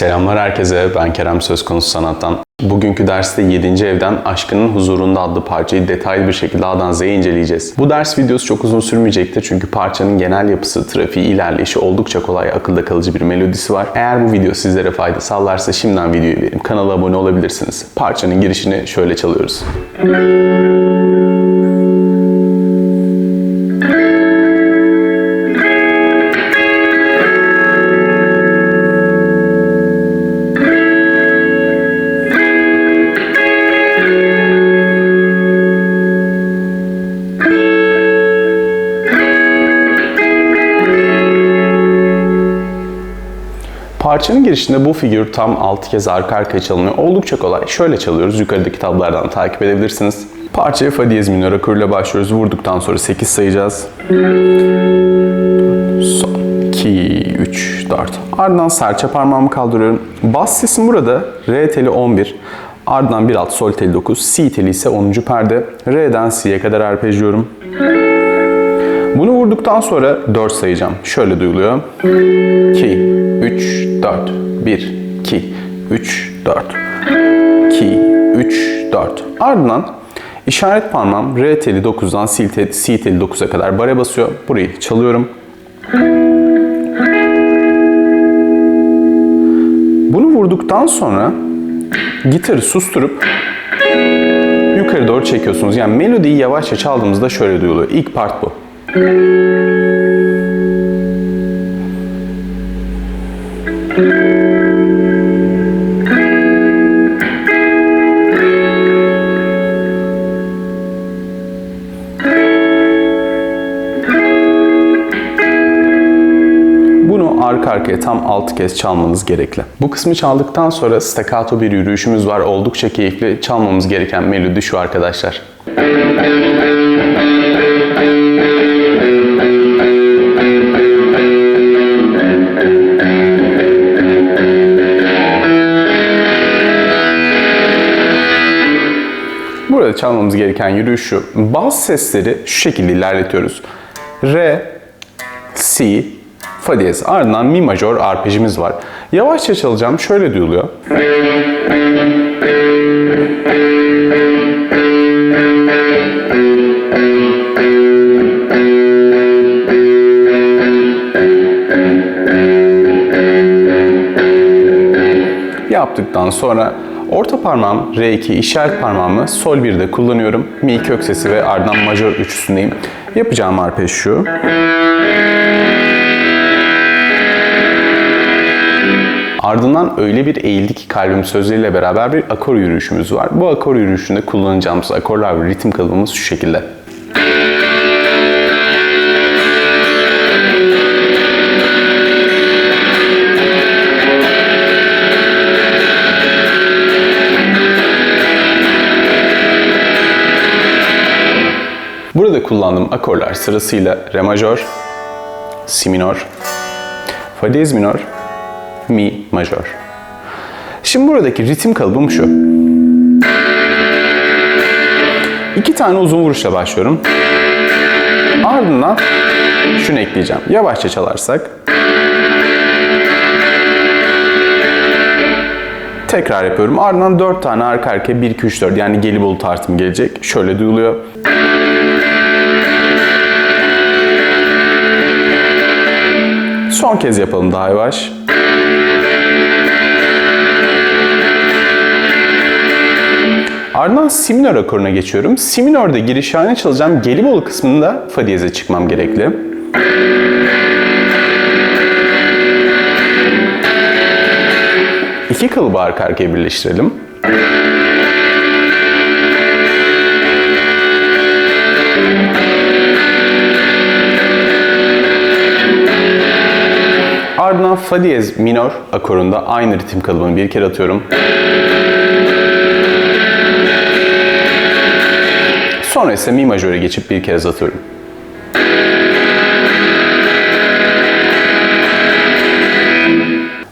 Selamlar herkese, ben Kerem Söz Konusu Sanat'tan. Bugünkü derste 7. Evden Aşkının Huzurunda adlı parçayı detaylı bir şekilde A'dan Z'ye inceleyeceğiz. Bu ders videosu çok uzun sürmeyecektir çünkü parçanın genel yapısı, trafiği, ilerleyişi oldukça kolay, akılda kalıcı bir melodisi var. Eğer bu video sizlere fayda sağlarsa şimdiden videoyu verin, kanala abone olabilirsiniz. Parçanın girişini şöyle çalıyoruz. Parçanın girişinde bu figür tam 6 kez arka arkaya çalınıyor. Oldukça kolay. Şöyle çalıyoruz. Yukarıdaki tablardan takip edebilirsiniz. Parçaya fa diyez minör akoruyla başlıyoruz. Vurduktan sonra 8 sayacağız. Son 2, 3, 4. Ardından serçe parmağımı kaldırıyorum. Bas sesim burada re teli 11. Ardından bir alt sol teli 9. Si teli ise 10. perde. Re'den Si'ye kadar arpejliyorum. Vurduktan sonra 4 sayacağım. Şöyle duyuluyor. 2, 3, 4. 1, 2, 3, 4. 2, 3, 4. Ardından işaret parmağım R teli 9'dan C teli, C teli 9'a kadar bare basıyor. Burayı çalıyorum. Bunu vurduktan sonra gitarı susturup yukarı doğru çekiyorsunuz. Yani melodiyi yavaşça çaldığımızda şöyle duyuluyor. İlk part bu. Arka arkaya tam 6 kez çalmanız gerekli. Bu kısmı çaldıktan sonra staccato bir yürüyüşümüz var. Oldukça keyifli. Çalmamız gereken melodi şu arkadaşlar. Çalmamız gereken yürüyüş şu. Bas sesleri şu şekilde ilerletiyoruz. Re, Si, Fa diyez. Ardından Mi majör arpejimiz var. Yavaşça çalacağım. Şöyle duyuluyor. Yaptıktan sonra orta parmağım R2 işaret parmağımı sol 1'de kullanıyorum. Mi kök sesi ve ardından majör üçlüsündeyim. Yapacağım arpej şu. Ardından öyle bir eğildi ki kalbim sözleriyle beraber bir akor yürüyüşümüz var. Bu akor yürüyüşünde kullanacağımız akorlar ve ritim kalıbımız şu şekilde. Kullandığım akorlar sırasıyla Re majör, Si minör, Fa diyez minör, Mi majör. Şimdi buradaki ritim kalıbım şu. İki tane uzun vuruşla başlıyorum. Ardından şunu ekleyeceğim. Yavaşça çalarsak. Tekrar yapıyorum. Ardından 4 tane arka arkaya 1 2 3 4 yani gelibolu tartım gelecek. Şöyle duyuluyor. Son kez yapalım daha yavaş. Ardından si minör akoruna geçiyorum. Si minörde giriş haline çalacağım. Gelibolu kısmında fa diyeze çıkmam gerekli. İki kalıbı arka arkaya birleştirelim. Ardından fa diyez minör akorunda aynı ritim kalıbını bir kere atıyorum. Sonra ise mi majöre geçip bir kez atıyorum.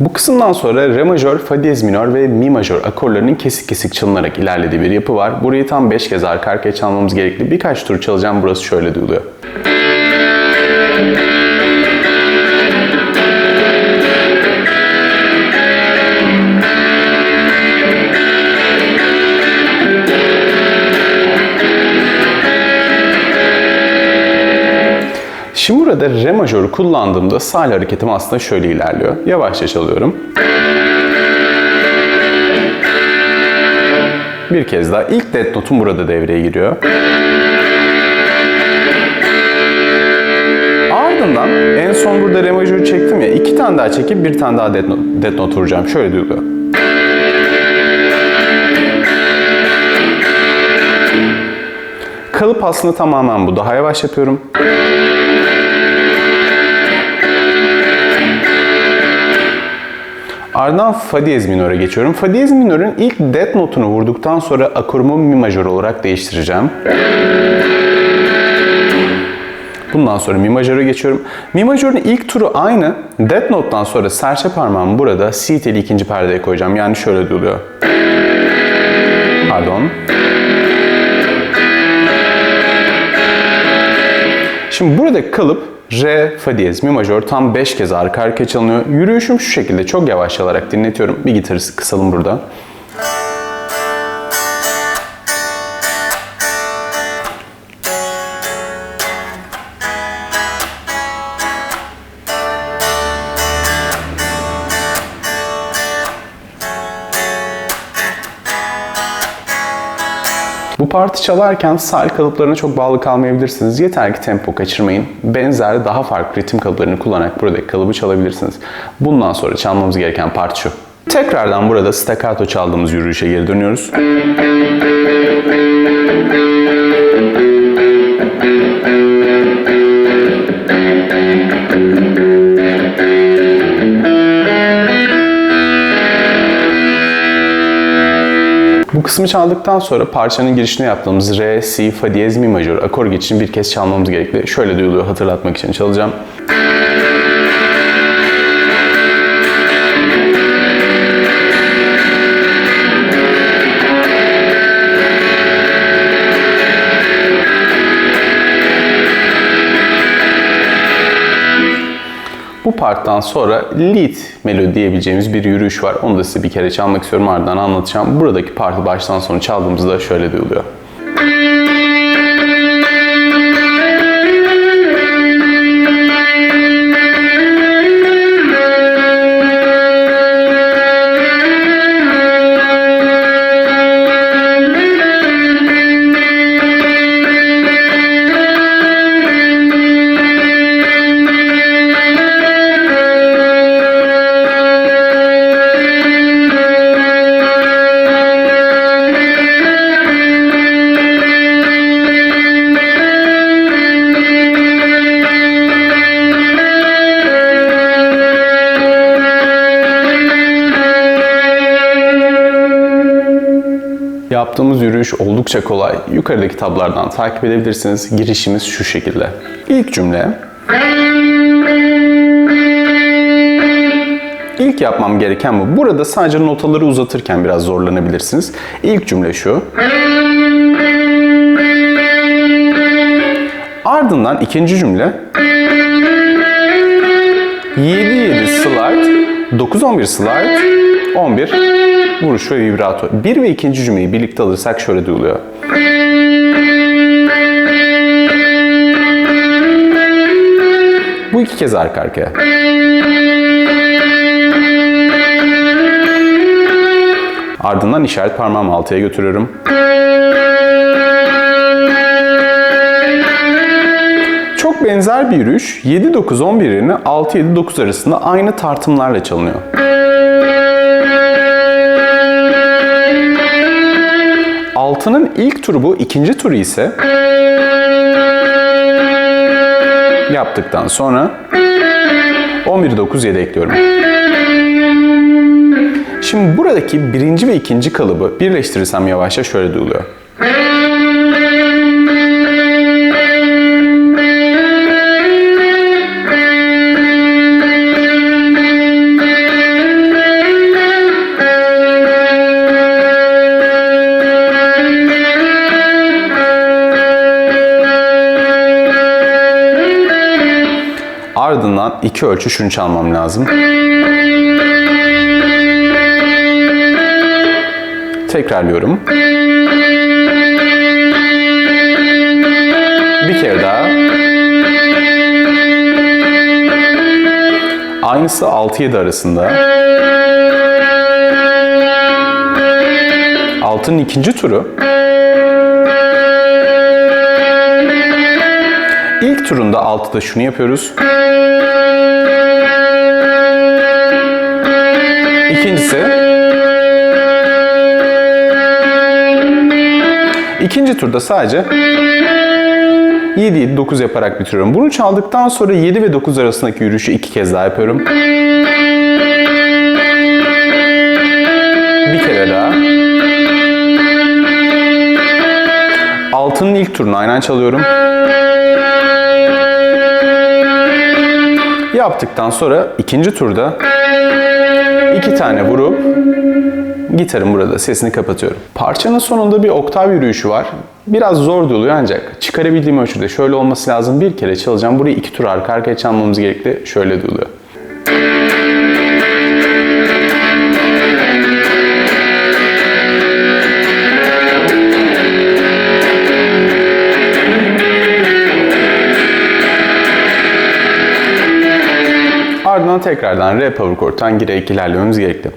Bu kısımdan sonra re majör, fa diyez minör ve mi majör akorlarının kesik kesik çalınarak ilerlediği bir yapı var. Burayı tam 5 kez arka arkaya çalmamız gerekli. Birkaç tur çalacağım. Burası şöyle duyuluyor. Şimdi burada re majörü kullandığımda sahil hareketim aslında şöyle ilerliyor. Yavaşça çalıyorum. Bir kez daha ilk dead notum burada devreye giriyor. Ardından en son burada re majörü çektim ya iki tane daha çekip bir tane daha dead note, dead note vuracağım. Şöyle duyuluyor. Kalıp aslında tamamen bu. Daha yavaş yapıyorum. Ardından fa diyez minöre geçiyorum. Fa diyez minörün ilk dead notunu vurduktan sonra akorumu mi majör olarak değiştireceğim. Bundan sonra mi majöre geçiyorum. Mi majörün ilk turu aynı. Dead note'dan sonra serçe parmağımı burada si teli ikinci perdeye koyacağım. Yani şöyle duyuluyor. Pardon. Şimdi burada kalıp re, fa diyez, mi majör tam 5 kez arka arkaya çalınıyor. Yürüyüşüm şu şekilde çok yavaş çalarak dinletiyorum. Bir gitarı kısalım burada. Parti çalarken sahil kalıplarına çok bağlı kalmayabilirsiniz. Yeter ki tempo kaçırmayın. Benzer daha farklı ritim kalıplarını kullanarak buradaki kalıbı çalabilirsiniz. Bundan sonra çalmamız gereken part şu. Tekrardan burada staccato çaldığımız yürüyüşe geri dönüyoruz. Kısmı çaldıktan sonra parçanın girişine yaptığımız re, si, fa diyez, mi majör akor geçişini bir kez çalmamız gerekli. Şöyle duyuluyor hatırlatmak için çalacağım. Parttan sonra lead melodi diyebileceğimiz bir yürüyüş var. Onu da size bir kere çalmak istiyorum ardından anlatacağım. Buradaki parti baştan sona çaldığımızda şöyle duyuluyor. Yürüyüş oldukça kolay. Yukarıdaki tablardan takip edebilirsiniz. Girişimiz şu şekilde. İlk cümle. İlk yapmam gereken bu. Burada sadece notaları uzatırken biraz zorlanabilirsiniz. İlk cümle şu. Ardından ikinci cümle. 7-7 slide, 9-11 slide, 11 vuruş ve vibrato. Bir ve ikinci cümleyi birlikte alırsak şöyle duyuluyor. Bu iki kez arka arkaya. Ardından işaret parmağımı altıya götürüyorum. Çok benzer bir yürüyüş 7-9-11 yerine 6-7-9 arasında aynı tartımlarla çalınıyor. Altının ilk turu bu, ikinci turu ise yaptıktan sonra 11-9-7 ekliyorum. Şimdi buradaki birinci ve ikinci kalıbı birleştirirsem yavaşça şöyle duyuluyor. İki ölçü şunu çalmam lazım. Tekrarlıyorum. Bir kere daha. Aynısı 6-7 arasında. Altının ikinci turu. İlk turunda 6'da şunu yapıyoruz. İkincisi İkinci turda sadece 7 9 yaparak bitiriyorum. Bunu çaldıktan sonra 7 ve 9 arasındaki yürüyüşü iki kez daha yapıyorum. Bir kere daha. Altının ilk turunu aynen çalıyorum. Yaptıktan sonra ikinci turda iki tane vurup gitarın burada sesini kapatıyorum. Parçanın sonunda bir oktav yürüyüşü var. Biraz zor duyuluyor ancak çıkarabildiğim ölçüde şöyle olması lazım. Bir kere çalacağım. Burayı iki tur arka arkaya çalmamız gerekli. Şöyle duyuluyor. Ardından tekrardan re power chord'tan gire ilerlememiz gerekli.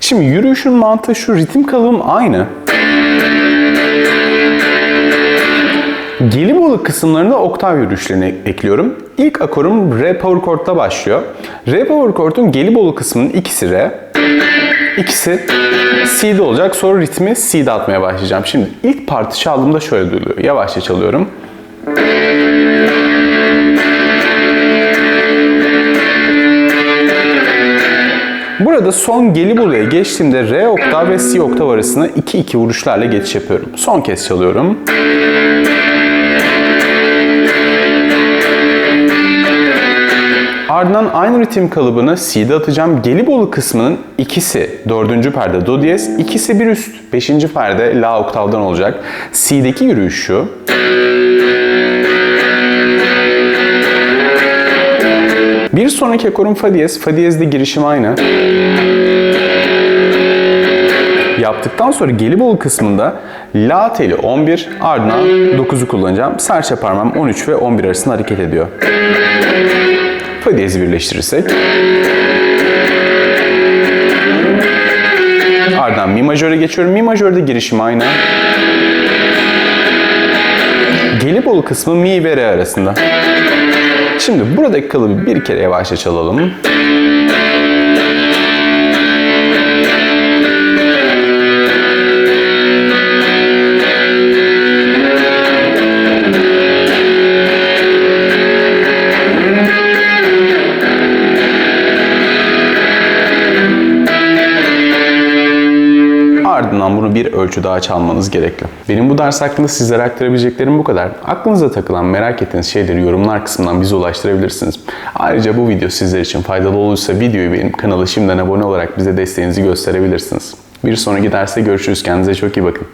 Şimdi yürüyüşün mantığı şu ritim kalıbım aynı. Gelibolu kısımlarında oktav yürüyüşlerini ekliyorum. İlk akorum re power chord'da başlıyor. Re power chord'un Gelibolu kısmının ikisi re, ikisi C'de olacak. Sonra ritmi C'de atmaya başlayacağım. Şimdi ilk parti çaldığımda şöyle duyuluyor. Yavaşça çalıyorum. Burada son Gelibolu'ya geçtiğimde re oktav ve si oktav arasında 2-2 vuruşlarla geçiş yapıyorum. Son kez çalıyorum. Ardından aynı ritim kalıbını C'de atacağım. Gelibolu kısmının ikisi 4. perde Do diyez, ikisi bir üst 5. perde La oktavdan olacak. C'deki yürüyüş şu. Bir sonraki akorum Fa diyez. Girişim aynı. Yaptıktan sonra Gelibolu kısmında La teli 11 ardından 9'u kullanacağım. Serçe parmağım 13 ve 11 arasında hareket ediyor. Fa diyezi birleştirirsek. Ardından Mi majöre geçiyorum. Mi majörde girişim aynı. Gelibolu kısmı Mi ve Re arasında. Şimdi buradaki kalıbı bir kere yavaşça çalalım. Bir ölçü daha çalmanız gerekli. Benim bu ders hakkında sizlere aktarabileceklerim bu kadar. Aklınıza takılan, merak ettiğiniz şeyleri yorumlar kısmından bize ulaştırabilirsiniz. Ayrıca bu video sizler için faydalı olursa videoyu benim kanala şimdiden abone olarak bize desteğinizi gösterebilirsiniz. Bir sonraki derste görüşürüz. Kendinize çok iyi bakın.